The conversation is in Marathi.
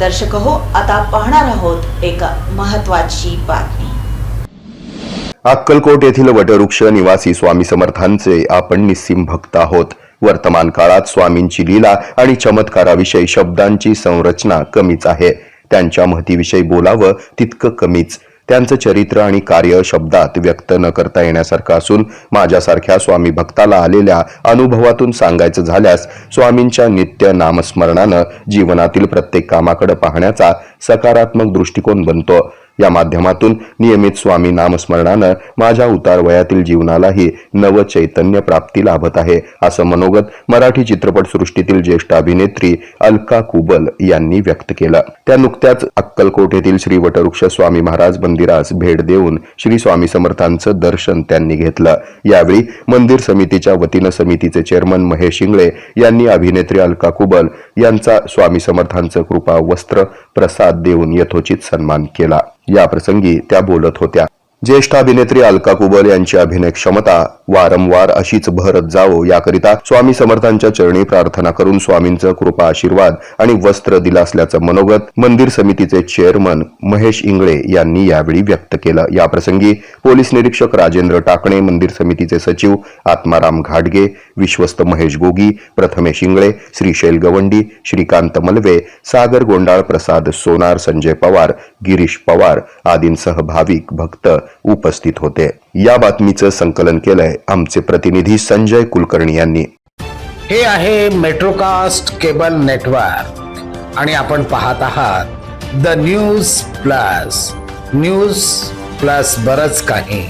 दर्शक हो आता पाहणार आहोत एक महत्वाची बातमी. अक्कलकोट येथील वटवृक्ष निवासी स्वामी समर्थांचे आपण निस्सिम भक्त आहोत. वर्तमान काळात स्वामींची लीला आणि चमत्काराविषयी शब्दांची संरचना कमीच आहे. त्यांच्या महतीविषयी बोलावं तितकं कमीच. त्यांचं चरित्र आणि कार्य शब्दात व्यक्त न करता येण्यासारखं असून माझ्यासारख्या स्वामी भक्ताला आलेल्या अनुभवातून सांगायचं झाल्यास स्वामींच्या नित्य नामस्मरणानं जीवनातील प्रत्येक कामाकडे पाहण्याचा सकारात्मक दृष्टिकोन बनतो. या माध्यमातून नियमित स्वामी नामस्मरणानं माझ्या उतार वयातील जीवनालाही नव चैतन्य प्राप्ती लाभत आहे असं मनोगत मराठी चित्रपट सृष्टीतील ज्येष्ठ अभिनेत्री अलका कुबल यांनी व्यक्त केलं. त्या नुकत्याच अक्कलकोट येथील श्री वटवृक्ष स्वामी महाराज मंदिरास भेट देऊन श्री स्वामी समर्थांचं दर्शन त्यांनी घेतलं. यावेळी मंदिर समितीच्या वतीनं समितीचे चेअरमन महेश इंगळे यांनी अभिनेत्री अलका कुबल यांचा स्वामी समर्थांचं कृपा वस्त्र प्रसाद देऊन यथोचित सन्मान केला. या प्रसंगी त्या बोलत होत्या. ज्येष्ठ अभिनेत्री अलका कुबल यांची अभिनय क्षमता वारंवार अशीच भरत जावो याकरिता स्वामी समर्थांच्या चरणी प्रार्थना करून स्वामींचं कृपा आशीर्वाद आणि वस्त्र दिलं असल्याचं मनोगत मंदिर समितीचे चेअरमन महेश इंगळे यांनी यावेळी व्यक्त केलं. याप्रसंगी पोलीस निरीक्षक राजेंद्र टाकणे मंदिर समितीचे सचिव आत्माराम घाटगे विश्वस्त महेश गोगी प्रथमेश इंगळे श्रीशैल गवंडी श्रीकांत मलवे सागर गोंडाळ प्रसाद सोनार संजय पवार गिरीश पवार आदींसह भाविक भक्त उपस्थित होते. या बातमीचं संकलन केलंय आमचे प्रतिनिधी संजय कुलकर्णी यांनी. हे आहे मेट्रोकास्ट केबल नेटवर्क आणि आपण पाहत आहात the news plus news plus बरच काही.